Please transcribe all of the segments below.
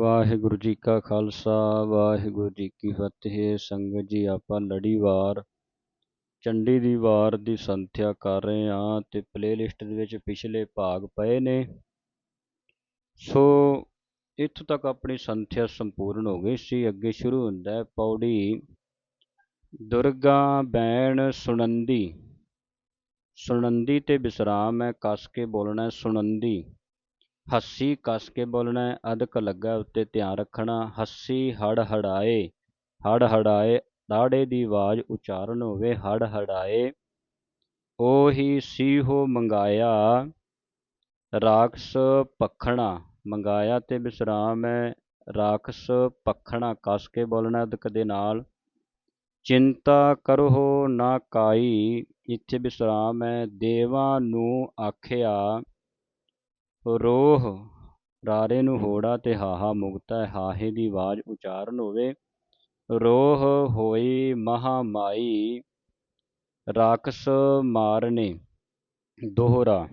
ਵਾਹਿਗੁਰੂ ਜੀ ਕਾ ਖਾਲਸਾ, ਵਾਹਿਗੁਰੂ ਜੀ ਕੀ ਫਤਿਹ। ਸੰਗਤ ਜੀ, ਆਪਾਂ ਲੜੀਵਾਰ ਚੰਡੀ ਦੀ ਵਾਰ ਦੀ ਸੰਥਿਆ ਕਰ ਰਹੇ ਹਾਂ ਤੇ ਪਲੇਲਿਸਟ ਦੇ ਵਿੱਚ ਪਿਛਲੇ ਭਾਗ ਪਏ ਨੇ। ਸੋ, ਇੱਥੋਂ ਤੱਕ ਆਪਣੀ ਸੰਥਿਆ ਸੰਪੂਰਨ ਹੋ ਗਈ ਸੀ। ਅੱਗੇ ਸ਼ੁਰੂ ਹੁੰਦਾ ਹੈ, ਪੌੜੀ, ਦੁਰਗਾ, ਬੈਣ ਸੁਣੰਦੀ ਸੁਣੰਦੀ ਤੇ ਵਿਸਰਾਮ ਹੈ, ਕੱਸ ਕੇ ਬੋਲਣਾ ਸੁਣੰਦੀ ਹੱਸੀ ਕੱਸ ਕੇ ਬੋਲਣਾ ਹੈ ਅਧਕ ਲੱਗਾ ਉੱਤੇ ਧਿਆਨ ਰੱਖਣਾ ਹੱਸੀ ਹੜ ਹੜਾਏ ਹੜ ਹੜਾਏ ਦਾੜੇ ਦੀ ਆਵਾਜ਼ ਉਚਾਰਨ ਹੋਵੇ ਹੜ ਹੜਾਏ ਉਹੀ ਸੀਹੋ ਮੰਗਾਇਆ, ਰਾਖਸ ਪਖਣਾ, ਮੰਗਾਇਆ ਤੇ ਵਿਸਰਾਮ ਹੈ, ਰਾਖਸ ਪਖਣਾ, ਕੱਸ ਕੇ ਬੋਲਣਾ ਅਦਕ ਦੇ ਨਾਲ, ਚਿੰਤਾ ਕਰੋ ਨਾ ਕਾਈ, ਇੱਥੇ ਵਿਸਰਾਮ ਹੈ, ਦੇਵਾਂ ਨੂੰ ਆਖਿਆ ਰੋਹ ਰਾਰੇ ਨੂੰ ਹੋੜਾ ਤੇ ਹਾਹਾ ਮੁਕਤਾ ਹਾਹੇ ਦੀ ਆਵਾਜ਼ ਉਚਾਰਨ ਹੋਵੇ। ਰੋਹ ਹੋਈ ਮਹਾਮਾਈ ਰਾਖਸ ਮਾਰਨੇ ਦੋਹਰਾ।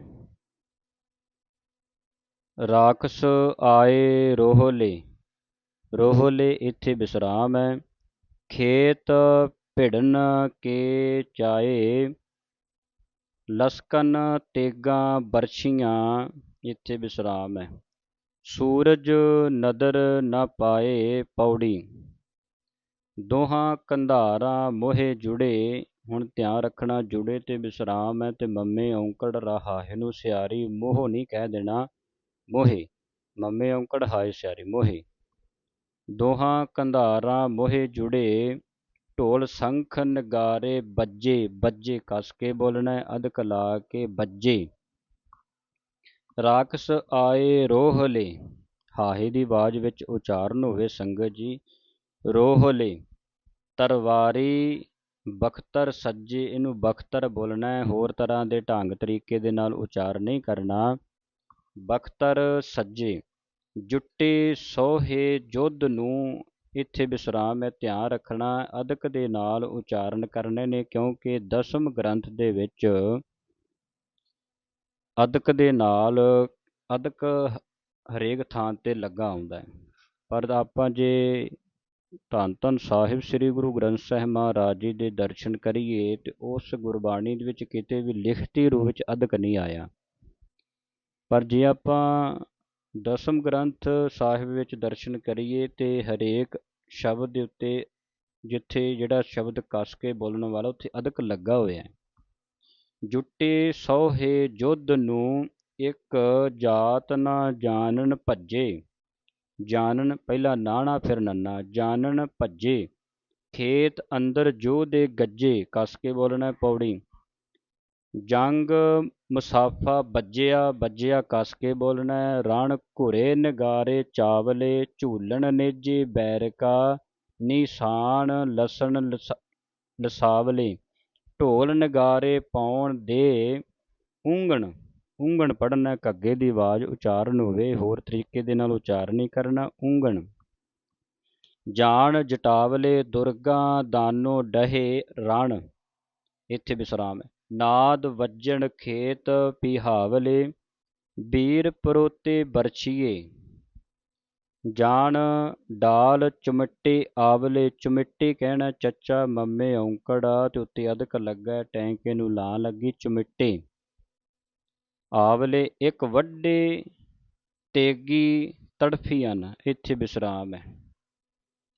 ਰਾਖਸ ਆਏ ਰੋਹਲੇ ਰੋਹਲੇ ਇੱਥੇ ਵਿਸਰਾਮ ਹੈ। ਖੇਤ ਭਿੜਨ ਕੇ ਚਾਏ ਲਸਕਨ ਤੇਗਾਂ ਬਰਛੀਆਂ ਇੱਥੇ ਵਿਸਰਾਮ ਹੈ। ਸੂਰਜ ਨਦਰ ਨਾ ਪਾਏ ਪੌੜੀ। ਦੋਹਾਂ ਕੰਧਾਰਾਂ ਮੋਹੇ ਜੁੜੇ। ਹੁਣ ਧਿਆਨ ਰੱਖਣਾ ਜੁੜੇ ਤੇ ਵਿਸਰਾਮ ਹੈ ਤੇ ਮੰਮੇ ਔਂਕੜ ਰਹਾਹੇ ਨੂੰ ਸਿਆਰੀ ਮੋਹ ਨਹੀਂ ਕਹਿ ਦੇਣਾ ਮੋਹੇ। ਮੰਮੇ ਔਂਕੜ ਹਾਏ ਸਿਆਰੀ ਮੋਹੇ। ਦੋਹਾਂ ਕੰਧਾਰਾਂ ਮੋਹੇ ਜੁੜੇ। ਢੋਲ ਸੰਖ ਨਗਾਰੇ ਬੱਜੇ ਬੱਜੇ ਕੱਸ ਕੇ ਬੋਲਣਾ ਹੈ ਅਧਕ ਲਾ ਕੇ ਬੱਜੇ ਰਾਖਸ ਆਏ ਰੋਹਲੇ ਹਾਹੇ ਦੀ ਆਵਾਜ਼ ਵਿੱਚ ਉਚਾਰਨ ਹੋਵੇ ਸੰਗਤ ਜੀ ਰੋਹਲੇ ਤਰਵਾਰੀ ਬਖਤਰ ਸੱਜੇ, ਇਹਨੂੰ ਬਖਤਰ ਬੋਲਣਾ ਹੈ, ਹੋਰ ਤਰ੍ਹਾਂ ਦੇ ਢੰਗ ਤਰੀਕੇ ਦੇ ਨਾਲ ਉਚਾਰ ਨਹੀਂ ਕਰਨਾ। ਬਖਤਰ ਸੱਜੇ, ਜੁੱਟੇ ਸੋਹੇ ਜੁੱਧ ਨੂੰ ਇੱਥੇ ਵਿਸਰਾਮ ਹੈ, ਧਿਆਨ ਰੱਖਣਾ, ਅਦਕ ਦੇ ਨਾਲ ਉਚਾਰਨ ਕਰਨੇ ਨੇ, ਕਿਉਂਕਿ ਦਸਮ ਗ੍ਰੰਥ ਦੇ ਵਿੱਚ ਅਦਕ ਦੇ ਨਾਲ ਅਦਕ ਹਰੇਕ ਥਾਂ ਤੇ ਲੱਗਾ ਆਉਂਦਾ ਪਰ ਆਪਾਂ ਜੇ ਧੰਨ ਧੰਨ ਸਾਹਿਬ ਸ੍ਰੀ ਗੁਰੂ ਗ੍ਰੰਥ ਸਾਹਿਬ ਮਹਾਰਾਜ ਜੀ ਦੇ ਦਰਸ਼ਨ ਕਰੀਏ ਤੇ ਉਸ ਗੁਰਬਾਣੀ ਦੇ ਵਿੱਚ ਕਿਤੇ ਵੀ ਲਿਖਤੀ ਰੂਪ ਵਿੱਚ ਅਦਕ ਨਹੀਂ ਆਇਆ। ਪਰ ਜੇ ਆਪਾਂ ਦਸਮ ਗ੍ਰੰਥ ਸਾਹਿਬ ਵਿੱਚ ਦਰਸ਼ਨ ਕਰੀਏ ਤੇ ਹਰੇਕ ਸ਼ਬਦ ਦੇ ਉੱਤੇ ਜਿੱਥੇ ਜਿਹੜਾ ਸ਼ਬਦ ਕੱਸ ਕੇ ਬੋਲਣ ਵਾਲਾ, ਉੱਥੇ ਅਦਕ ਲੱਗਾ ਹੋਇਆ ਜੁੱਟੇ ਸੋਹੇ ਜੁੱਧ ਨੂੰ ਇੱਕ ਜਾਤ ਨਾ ਜਾਣਨ ਭੱਜੇ। ਜਾਣਨ ਪਹਿਲਾ ਨਾਣਾ ਫਿਰ ਨੰਨਾ, ਜਾਣਨ ਭੱਜੇ। ਖੇਤ ਅੰਦਰ ਜੋ ਦੇ ਗੱਜੇ, ਕੱਸ ਕੇ ਬੋਲਣਾ ਪੌੜੀ। ਜੰਗ ਮੁਸਾਫਾ ਬੱਜਿਆ ਬੱਜਿਆ ਕੱਸ ਕੇ ਬੋਲਣਾ, ਰਣ ਘੁਰੇ ਨਗਾਰੇ, ਚਾਵਲੇ ਝੂਲਣ ਨੇਜੇ ਬੈਰਕਾ, ਨਿਸ਼ਾਨ ਲਸਣ ਲਸਾਵਲੇ। ਢੋਲ ਨਗਾਰੇ ਪਾਉਣ ਦੇ ਉਂਗਣ ਉਂਗਣ ਪੜਨਾ ਘੱਗੇ ਦੀ ਆਵਾਜ਼ ਉਚਾਰਨ ਹੋਵੇ, ਹੋਰ ਤਰੀਕੇ ਦੇ ਨਾਲ ਉਚਾਰਨ ਨਹੀਂ ਕਰਨਾ ਉਂਗਣ। ਜਾਣ ਜਟਾਵਲੇ ਦੁਰਗਾ ਦਾਨੋ ਡਹੇ ਰਣ। ਇੱਥੇ ਵਿਸਰਾਮ ਹੈ। ਨਾਦ ਵੱਜਣ ਖੇਤ ਪਿਹਾਵਲੇ ਵੀਰ ਪਰੋਤੇ ਬਰਛੀਏ। ਜਾਣ ਡਾਲ ਚੁਮਟੇ ਆਵਲੇ ਚੁਮਟੇ ਕਹਿਣਾ ਚੱਚਾ ਮੰਮੇ ਔਂਕੜਾ ਤੇ ਉੱਤੇ ਅਧਕ ਲੱਗਾ ਟੈਂਕੇ ਨੂੰ ਲਾ ਲੱਗੀ ਚੁਮਟੇ। ਆਵਲੇ ਇੱਕ ਵੱਡੇ ਤੇਗੀ ਤੜਫੀਆਂ ਇੱਥੇ ਵਿਸਰਾਮ ਹੈ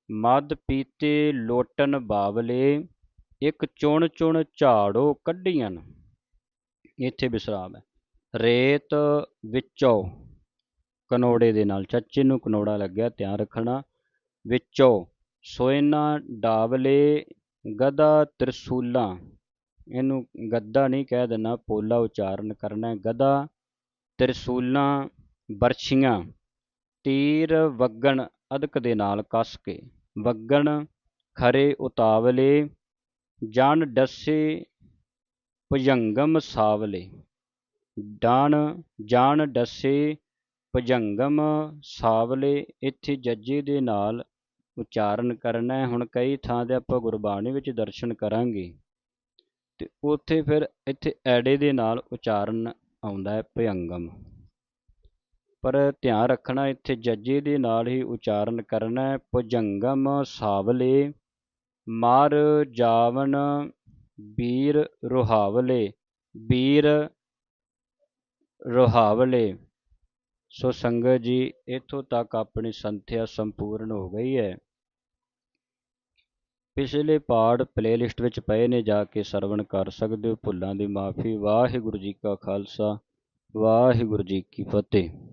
ਮਦ ਪੀਤੇ ਲੋਟਨ ਬਾਵਲੇ, ਇੱਕ ਚੁਣ ਚੁਣ ਝਾੜੋ ਕੱਢੀਆਂ ਇੱਥੇ ਵਿਸਰਾਮ ਹੈ ਰੇਤ ਵਿੱਚੋਂ ਕਨੋੜੇ ਦੇ ਨਾਲ, ਚੱਚੇ ਨੂੰ ਕਨੋੜਾ ਲੱਗਿਆ, ਧਿਆਨ ਰੱਖਣਾ। ਵਿੱਚੋਂ ਸੋਇਨਾ, ਡਾਵਲੇ ਗਦਾ ਤ੍ਰਿਸੂਲਾ, ਇਹਨੂੰ ਗੱਦਾ ਨਹੀਂ ਕਹਿ ਦੇਣਾ ਪੋਲਾ ਉਚਾਰਨ ਕਰਨਾ ਗਦਾ ਤ੍ਰਿਸੂਲਾ, ਬਰਛੀਆਂ, ਤੀਰ, ਵਗਣ ਅਦਕ ਦੇ ਨਾਲ ਕੱਸ ਕੇ, ਵਗਣ, ਖਰੇ ਉਤਾਵਲੇ ਜਾਣ ਡਸੇ, ਭੁਜੰਗਮ ਸਾਵਲੇ, ਡਾਣ, ਜਾਣ ਡਸੇ ਭੁਜੰਗਮ ਸਾਵਲੇ, ਇੱਥੇ ਜੱਜੇ ਦੇ ਨਾਲ ਉਚਾਰਨ ਕਰਨਾ ਹੈ। ਹੁਣ ਕਈ ਥਾਂ ਤੇ ਆਪਾਂ ਗੁਰਬਾਣੀ ਵਿੱਚ ਦਰਸ਼ਨ ਕਰਾਂਗੇ। ਤੇ ਉੱਥੇ ਫਿਰ ਇੱਥੇ ਐੜੇ ਦੇ ਨਾਲ ਉਚਾਰਨ ਆਉਂਦਾ ਹੈ ਭਯੰਗਮ ਪਰ ਧਿਆਨ ਰੱਖਣਾ, ਇੱਥੇ ਜੱਜੇ ਦੇ ਨਾਲ ਹੀ ਉਚਾਰਨ ਕਰਨਾ ਹੈ। ਭੁਜੰਗਮ ਸਾਵਲੇ, ਮਾਰ ਜਾਵਨ ਵੀਰ ਰੁਹਾਵਲੇ ਵੀਰ ਰੁਹਾਵਲੇ। ਸੋ ਸੰਗਤ ਜੀ, ਇੱਥੋਂ ਤੱਕ ਆਪਣੀ ਸੰਥਿਆ ਸੰਪੂਰਨ ਹੋ ਗਈ ਹੈ। ਪਿਛਲੇ ਪਾਠ ਪਲੇਲਿਸਟ ਵਿੱਚ ਪਏ ਨੇ, ਜਾ ਕੇ ਸਰਵਣ ਕਰ ਸਕਦੇ ਹੋ। ਭੁੱਲਾਂ ਦੀ ਮਾਫੀ। ਵਾਹਿਗੁਰੂ ਜੀ ਕਾ ਖਾਲਸਾ, ਵਾਹਿਗੁਰੂ ਜੀ ਕੀ ਫਤਿਹ।